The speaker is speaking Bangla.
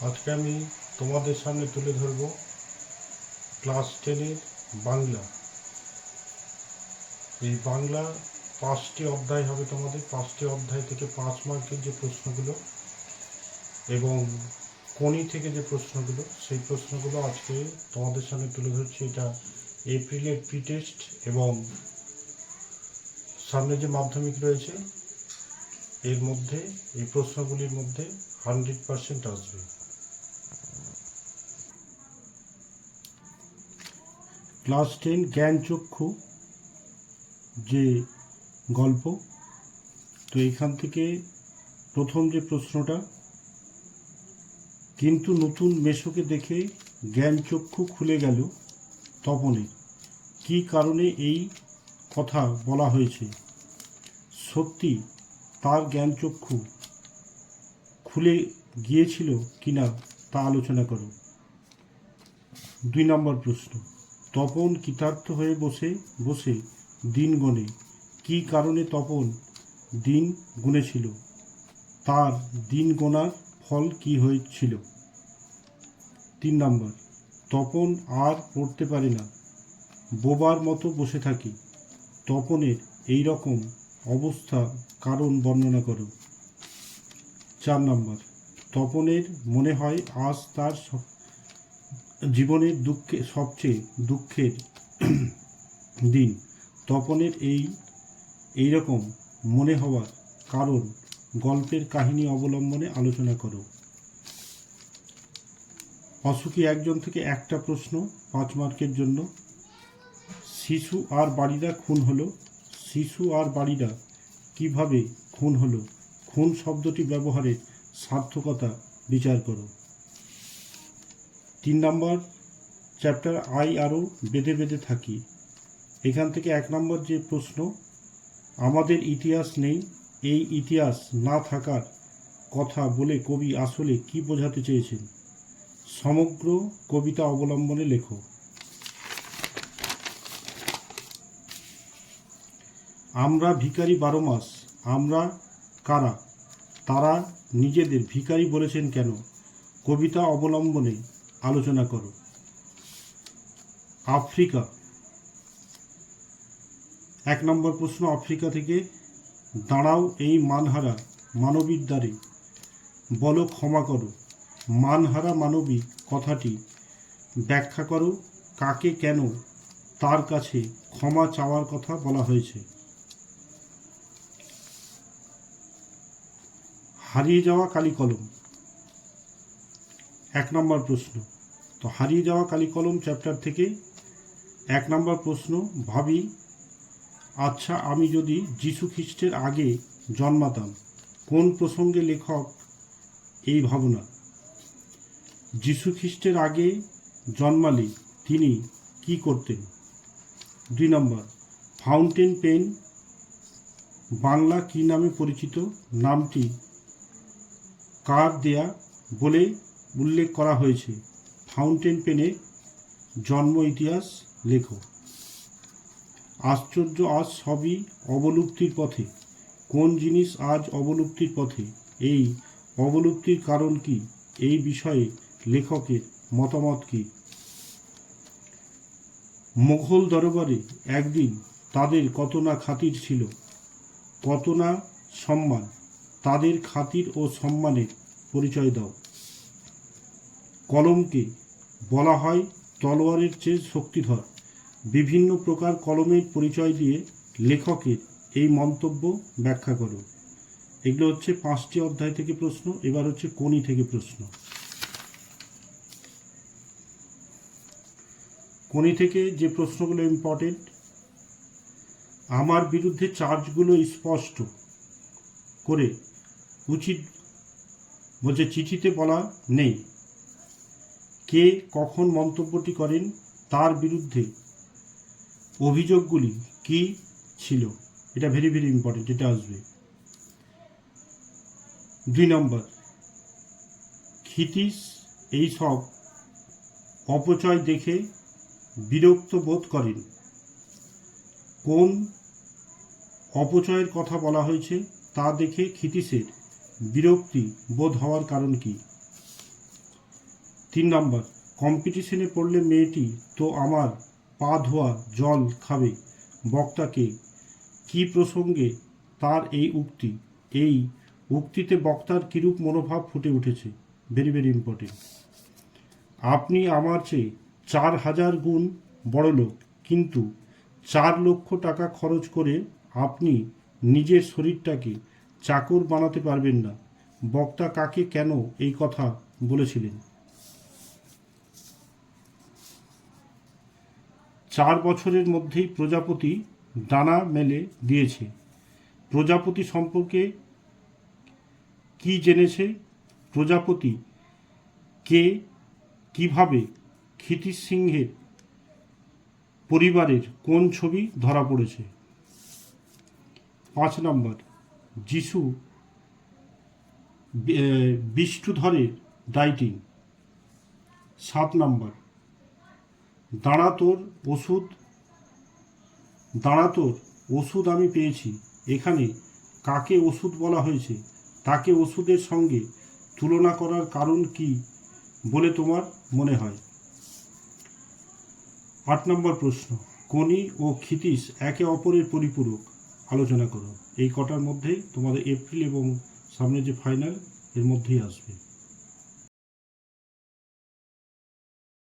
আজকে আমি তোমাদের সামনে তুলে ধরব ক্লাস টেনের বাংলা। এই বাংলা পাঁচটি অধ্যায় হবে তোমাদের। পাঁচটি অধ্যায় থেকে পাঁচ মার্কের যে প্রশ্নগুলো এবং কোনি থেকে যে প্রশ্নগুলো, সেই প্রশ্নগুলো আজকে তোমাদের সামনে তুলে ধরছি। এটা এপ্রিলের প্রি টেস্ট এবং সামনে যে মাধ্যমিক রয়েছে, এর মধ্যে, এই প্রশ্নগুলির মধ্যে হান্ড্রেড পার্সেন্ট আসবে। ক্লাস টেন জ্ঞান চক্ষু যে গল্প, তো এখান থেকে প্রথম যে প্রশ্নটা, কিন্তু নতুন মেশোকে দেখে জ্ঞান চক্ষু খুলে গেল তপনে। কি কারণে এই কথা বলা হয়েছে? সত্যি তার জ্ঞান চক্ষু খুলে গিয়েছিল কিনা তা আলোচনা করো। দুই নম্বর প্রশ্ন। তপন কৃতার্থ হয়ে বসে বসে দিন গণে। কি কারণে তপন দিন গুনেছিল তার দিন গোনার ফল কি হয়েছিল? তিন নম্বর, তপন আর পড়তে পারে না। বোবার মতো বসে থাকে। তপনের এই রকম অবস্থা কারণ বর্ণনা করো। চার নম্বর, তপনের মনে হয় আজ তার জীবনের দুঃখে, সবচেয়ে দুঃখের দিন। তপনের এই এই রকম মনে হওয়ার কারণ গল্পের কাহিনী অবলম্বনে আলোচনা করো। অসুখী একজন থেকে একটা প্রশ্ন পাঁচ মার্কের জন্য। শিশু আর বাড়িরা খুন হলো। শিশু আর বাড়িরা কীভাবে খুন হলো? খুন শব্দটি ব্যবহারের সার্থকতা বিচার করো। তিন নম্বর চ্যাপ্টার আই আরও বেঁধে বেঁধে থাকি। এখান থেকে এক নম্বর যে প্রশ্ন, আমাদের ইতিহাস নেই, এই ইতিহাস না থাকার কথা বলে কবি আসলে কি বোঝাতে চেয়েছেন? সমগ্র কবিতা অবলম্বনে লেখো। আমরা ভিখারি বারো মাস, আমরা কারা, তারা নিজেদের ভিখারি বলেছেন কেন? কবিতা অবলম্বনে আলোচনা করো। আফ্রিকা। এক নম্বর প্রশ্ন, আফ্রিকা থেকে দাঁড়াও এই মানহারা মানবীর দ্বারে বলো, ক্ষমা করো। মানহারা মানবী কথাটি ব্যাখ্যা করো, কাকে কেন তার কাছে ক্ষমা চাওয়ার কথা বলা হয়েছে। হারিয়ে যাওয়া কালি কলম এক নম্বর প্রশ্ন। তো হারিয়ে যাওয়া কালি কলম চ্যাপ্টার থেকে এক নম্বর প্রশ্ন, ভাবি আচ্ছা আমি যদি যীশু খ্রিস্টের আগে জন্মাতাম, কোন প্রসঙ্গে লেখক এই ভাবনা? যীশু খ্রিস্টের আগে জন্মালে তিনি কি করতেন? দুই নম্বর ফাউন্টেন পেন বাংলা কি নামে পরিচিত? নামটি কার দেয়া? বলে উল্লেখ করা হয়েছে। ফাউন্টেন পেনে জন্ম ইতিহাস, লেখো। আশ্চর্য আজ সবই অবলুপ্তির পথে। কোন জিনিস আজ অবলুপ্তির পথে? এই অবলুপ্তির কারণ কি? এই বিষয়ে লেখকের মতামত কি? মোঘল দরবারে একদিন তাদের কত না খাতির ছিল, কত না সম্মান, তাদের খাতির ও সম্মানের পরিচয় দাও। কলমকে বলা হয় তলোয়ারের চেয়ে শক্তিধর। বিভিন্ন প্রকার কলমের পরিচয় দিয়ে লেখকের এই মন্তব্য ব্যাখ্যা করো। এগুলো হচ্ছে পাঁচটি অধ্যায় থেকে প্রশ্ন, এবার হচ্ছে কোনি থেকে প্রশ্ন। কোনি থেকে যে প্রশ্নগুলো ইম্পর্টেন্ট আমার বিরুদ্ধে চার্জগুলো স্পষ্ট করে উচিত বলছে চিঠিতে বলা নেই। কে কখন মন্তব্যটি করেন তার বিরুদ্ধে অভিযোগগুলি কি ছিল? এটা ভেরি ভেরি ইম্পর্টেন্ট এটা আসবে। দুই নম্বর, ক্ষিতিশ এই সব অপচয় দেখে বিরক্ত বোধ করেন। কোন অপচয়ের কথা বলা হয়েছে তা দেখে ক্ষিতিশের বিরক্তি বোধ হওয়ার কারণ কি? তিন নাম্বার কম্পিটিশনে পড়লে মেয়েটি তো আমার পা ধোয়া জল খাবে, বক্তাকে। কি প্রসঙ্গে তার এই উক্তি? এই উক্তিতে বক্তার কিরূপ মনোভাব ফুটে উঠেছে? ভেরি ভেরি ইম্পর্টেন্ট আপনি আমার চেয়ে চার হাজার গুণ বড় লোক কিন্তু চার লক্ষ টাকা খরচ করে আপনি নিজের শরীরটাকে চাকর বানাতে পারবেন না। বক্তা কাকে কেন এই কথা বলেছিলেন? চার বছরের মধ্যেই প্রজাপতি ডানা মেলে দিয়েছে। প্রজাপতি সম্পর্কে কি জেনেছে? প্রজাপতি কে? কীভাবে ক্ষিতিশ সিংহের পরিবারের কোন ছবি ধরা পড়েছে? পাঁচ নম্বর, যিশু বিষ্ণুধরের ডাইটিং। সাত নম্বর দাঁড়া তোর ওষুধ দাঁড়া তোর ওষুধ আমি পেয়েছি। এখানে কাকে ওষুধ বলা হয়েছে? তাকে ওষুধের সঙ্গে তুলনা করার কারণ কি বলে তোমার মনে হয়? আট নম্বর প্রশ্ন। কোনি ও ক্ষিতীশ একে অপরের পরিপূরক। আলোচনা করো। এই কটার মধ্যেই তোমাদের এপ্রিল এবং সামনে যে ফাইনাল এর মধ্যেই আসবে।